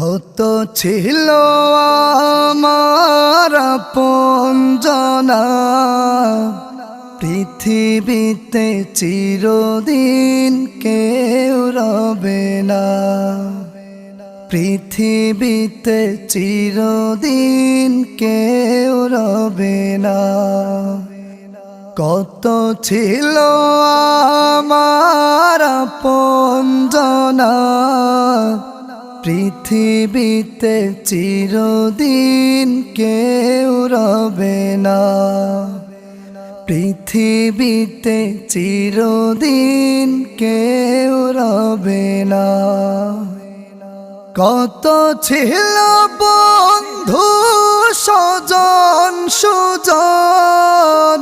কত ছিল আমার পঞ্জনা পৃথিবীতে চিরদিন কেউ রবে না। পৃথিবীতে চিরদিন কেউ রবে না। কত ছিল আমার পঞ্জনা পৃথিবীতে চিরদিন কেউ রবে না। পৃথিবীতে চিরদিন কেউ রবে না। কত ছিল বন্ধু সজন সুজন,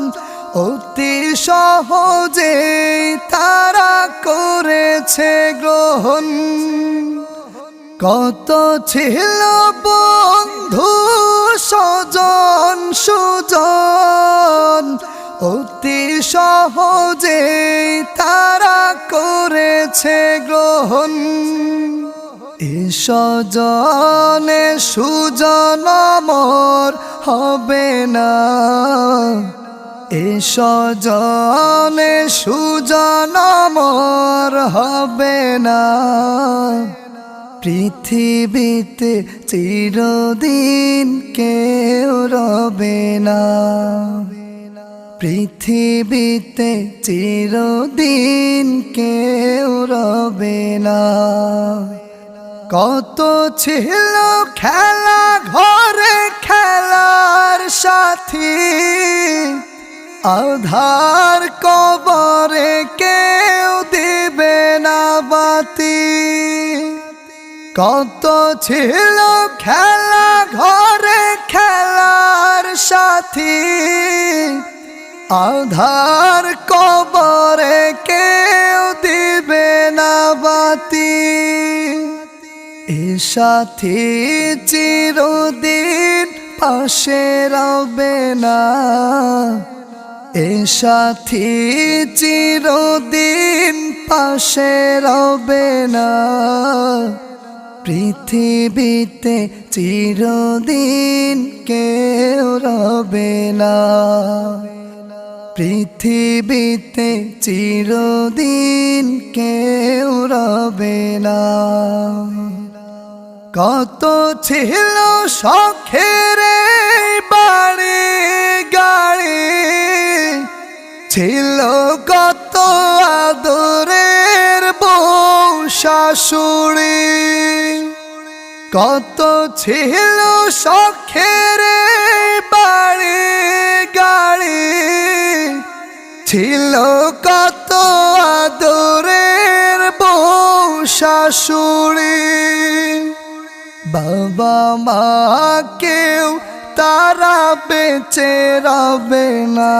অতি সহজে তারা করেছে গ্রহণ। কত ছিল বন্ধু সজন সুজন? অতি সহজে তারা করেছে গ্রহণ। সজনে সুজন মোর হবে না। সজনে সুজন মোর হবে না। পৃথিবীতে চিরদিন কেউ রবে না। পৃথিবীতে চিরদিন কেউ রবে না। কত ছিল খেলা, ঘরে খেলার সাথী। আধার কবরে কেউ দিবে না বাতি। কত ছিল খেলা, ঘরে খেলার সাথী। আধার কবরে কেউ দিবে না বাতি। এ সাথী চিরদিন পাশে রবে না। এ সাথী চিরদিন পাশে রবে না। পৃথিবীতে চিরদিন কেউ রবে না। পৃথিবীতে চিরদিন কেউ রবে না। কত ছিল শখের বাড়ি গাড়ি, ছিল কত আদরের বউ শাশুড়ি। কত ছিল শখের বাড়ি গাড়ি। ছিল কত আদরের বউ শাশুড়ি। বাবা মা কেউ তারা বেঁচে রবে না।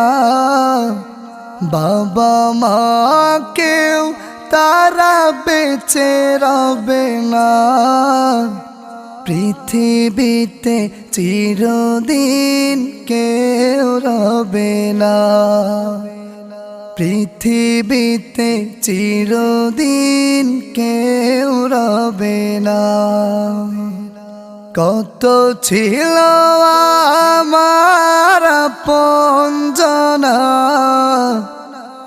বাবা মা কেউ বেঁচে রবে না। পৃথিবীতে চিরদিন কেউ রবে না। পৃথিবীতে চিরদিন কেউ রবে না। কত ছিল আমার পঞ্জনা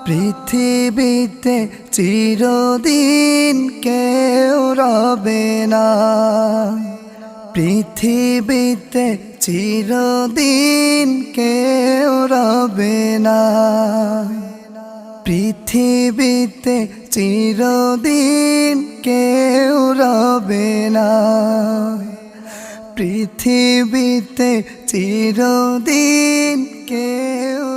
পৃথিবীতে চিরদিন কেউ রবে না। পৃথিবীতে চিরদিন কেউ রবে না। পৃথিবীতে চিরদিন কেউ রবে না। পৃথিবীতে চিরদিন কেউ